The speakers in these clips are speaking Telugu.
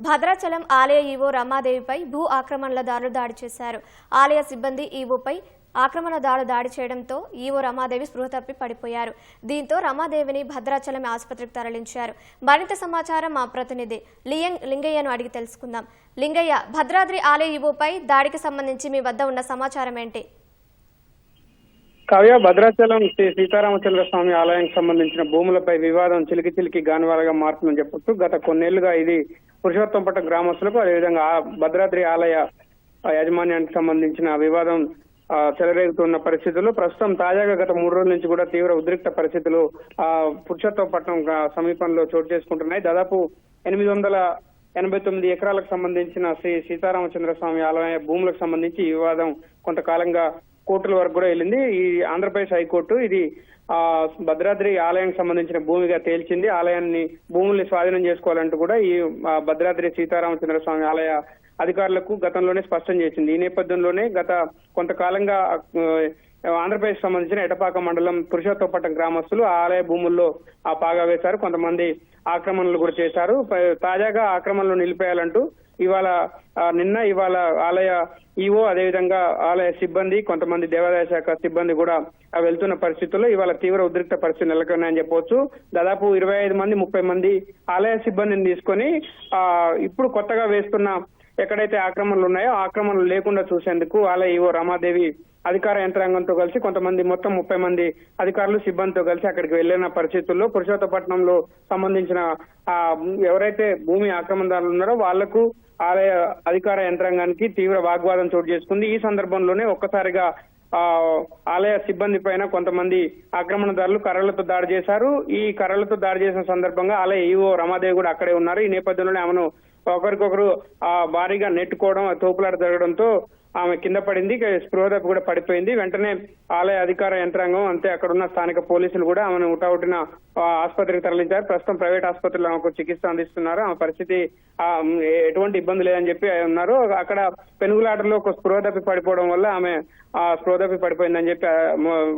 భద్రాచలం ఆలయ ఈవో రమాదేవిపై భూ ఆక్రమణలదారులు దాడి చేశారు. ఆలయ సిబ్బంది ఈవోపై ఆక్రమణదారులు దాడి చేయడంతో ఈవో రమాదేవి స్పృహ తప్పి పడిపోయారు. దీంతో రమాదేవిని భద్రాచలం ఆసుపత్రికి తరలించారు. మరింత సమాచారం మా ప్రతినిధి లియంగ్ లింగయ్యను అడిగి తెలుసుకుందాం. లింగయ్య భద్రాద్రి ఆలయ ఈవోపై దాడికి సంబంధించి మీ వద్ద ఉన్న సమాచారం ఏంటి? కావ్య భద్రాచలం శ్రీ సీతారామచంద్ర స్వామి ఆలయానికి సంబంధించిన భూములపై వివాదం చిలికి చిలికి గానివాలగా మారుతుందని చెప్పొచ్చు గత కొన్నేళ్ళుగా ఇది పురుషోత్తంపట్ట గ్రామస్తులకు అదేవిధంగా భద్రాద్రి ఆలయ యాజమాన్యానికి సంబంధించిన వివాదం చెలరేగుతున్న పరిస్థితుల్లో ప్రస్తుతం తాజాగా గత మూడు రోజుల నుంచి కూడా తీవ్ర ఉద్రిక్త పరిస్థితులు ఆ పురుషోత్తంపట్నం సమీపంలో చోటు చేసుకుంటున్నాయి. దాదాపు ఎనిమిది వందల ఎనభై తొమ్మిది ఎకరాలకు సంబంధించిన శ్రీ సీతారామచంద్ర స్వామి ఆలయ భూములకు సంబంధించి ఈ వివాదం కొంతకాలంగా కోర్టుల వరకు కూడా వెళ్ళింది. ఈ ఆంధ్రప్రదేశ్ హైకోర్టు ఇది ఆ భద్రాద్రి ఆలయానికి సంబంధించిన భూమిగా తేల్చింది. ఆలయాన్ని భూముల్ని స్వాధీనం చేసుకోవాలంటూ కూడా ఈ భద్రాద్రి సీతారామచంద్ర స్వామి ఆలయ అధికారులకు గతంలోనే స్పష్టం చేసింది. ఈ నేపథ్యంలోనే గత కొంతకాలంగా ఆంధ్రప్రదేశ్ సంబంధించిన ఎటపాక మండలం పురుషోత్తపట్నం గ్రామస్తులు ఆలయ భూముల్లో ఆ పాగా వేశారు. కొంతమంది ఆక్రమణలు కూడా చేశారు. తాజాగా ఆక్రమణలు నిలిపేయాలంటూ ఇవాళ నిన్న ఇవాళ ఆలయ ఈవో అదేవిధంగా ఆలయ సిబ్బంది కొంతమంది దేవాదాయ శాఖ సిబ్బంది కూడా వెళ్తున్న పరిస్థితుల్లో ఇవాళ తీవ్ర ఉద్రిక్త పరిస్థితులు నెలకొన్నాయని చెప్పవచ్చు. దాదాపు ఇరవై ఐదు మంది ముప్పై మంది ఆలయ సిబ్బందిని తీసుకొని ఆ ఇప్పుడు కొత్తగా వేస్తున్న ఎక్కడైతే ఆక్రమణలు ఉన్నాయో ఆక్రమణలు లేకుండా చూసేందుకు ఆలయ ఈవో రమాదేవి అధికార యంత్రాంగంతో కలిసి కొంతమంది మొత్తం ముప్పై మంది అధికారులు సిబ్బందితో కలిసి అక్కడికి వెళ్ళిన పరిస్థితుల్లో పురుషోత్తపట్నంలో సంబంధించిన ఆ ఎవరైతే భూమి ఆక్రమణదారులు ఉన్నారో వాళ్ళకు ఆలయ అధికార యంత్రాంగానికి తీవ్ర వాగ్వాదం చోటు చేసుకుంది. ఈ సందర్భంలోనే ఒక్కసారిగా ఆలయ సిబ్బంది పైన కొంతమంది ఆక్రమణదారులు కర్రలతో దాడి చేశారు. ఈ కర్రలతో దాడి చేసిన సందర్భంగా ఆలయ ఈవో రమాదేవి కూడా అక్కడే ఉన్నారు. ఈ నేపథ్యంలోనే ఆమెను ఒకరికొకరు ఆ భారీగా నెట్టుకోవడం తోపులాట జరగడంతో ఆమె కింద పడింది స్పృహ కూడా పడిపోయింది. వెంటనే ఆలయ అధికార యంత్రాంగం అంతే అక్కడ ఉన్న స్థానిక పోలీసులు కూడా ఆమెను ఉటావుటిన ఆసుపత్రికి తరలించారు. ప్రస్తుతం ప్రైవేట్ ఆసుపత్రిలో ఆమెకు చికిత్స అందిస్తున్నారు. ఆమె పరిస్థితి ఎటువంటి ఇబ్బంది లేదని చెప్పి ఉన్నారు. అక్కడ పెనుగులాటలో ఒక స్పృహ తప్పి పడిపోవడం వల్ల ఆమె ఆ స్పృహ తప్పి పడిపోయిందని చెప్పి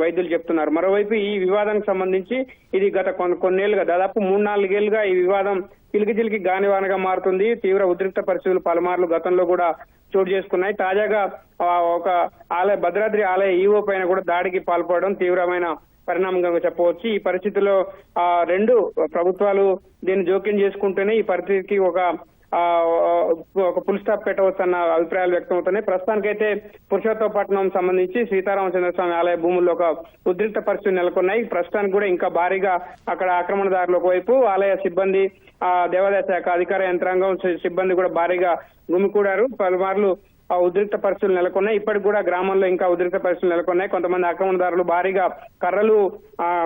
వైద్యులు చెప్తున్నారు. మరోవైపు ఈ వివాదానికి సంబంధించి ఇది గత కొన్నేళ్ళుగా దాదాపు మూడు నాలుగేళ్ళుగా ఈ వివాదం చిలికి చిలికి గానివానగా మారుతుంది. తీవ్ర ఉద్రిక్త పరిస్థితులు పలుమార్లు గతంలో కూడా చోటు చేసుకున్నాయి. తాజాగా ఆ, ఒక ఆలయ భద్రాద్రి ఆలయ ఈవో పైన కూడా దాడికి పాల్పడడం తీవ్రమైన పరిణామంగా చెప్పవచ్చు. ఈ పరిస్థితిలో ఆ రెండు ప్రభుత్వాలు దీన్ని జోక్యం చేసుకుంటేనే ఈ పరిస్థితికి ఒక ఒక ఫుల్ స్టాప్ పెట్టవచ్చు అన్న అభిప్రాయాలు వ్యక్తమవుతున్నాయి. ప్రస్తుతానికైతే పురుషోత్తపట్నం సంబంధించి సీతారామచంద్ర స్వామి ఆలయ భూముల్లో ఒక ఉద్రిక్త పరిస్థితులు నెలకొన్నాయి. ప్రస్తుతానికి కూడా ఇంకా భారీగా అక్కడ ఆక్రమణదారులు ఒకవైపు ఆలయ సిబ్బంది ఆ దేవాదాయ శాఖ అధికార యంత్రాంగం సిబ్బంది కూడా భారీగా గుమికూడారు. పలుమార్లు ఆ ఉద్రిక్త పరిస్థితులు నెలకొన్నాయి. ఇప్పటికి కూడా గ్రామంలో ఇంకా ఉద్రిక్త పరిస్థితులు నెలకొన్నాయి. కొంతమంది ఆక్రమణదారులు భారీగా కర్రలు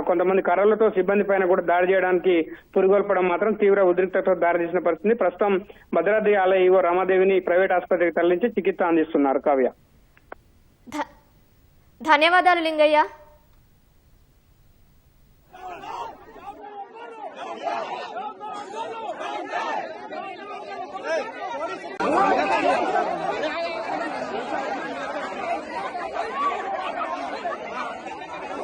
కొంతమంది కర్రలతో సిబ్బంది పైన కూడా దాడి చేయడానికి పురుగొల్పడం మాత్రం తీవ్ర ఉద్రిక్తతో దారితీసిన పరిస్థితి. ప్రస్తుతం భద్రాద్రి ఆలయ ఈవో రామాదేవిని ప్రైవేట్ ఆసుపత్రికి తరలించి చికిత్స అందిస్తున్నారు కావ్య. ధన్యవాదాలు లింగయ్య.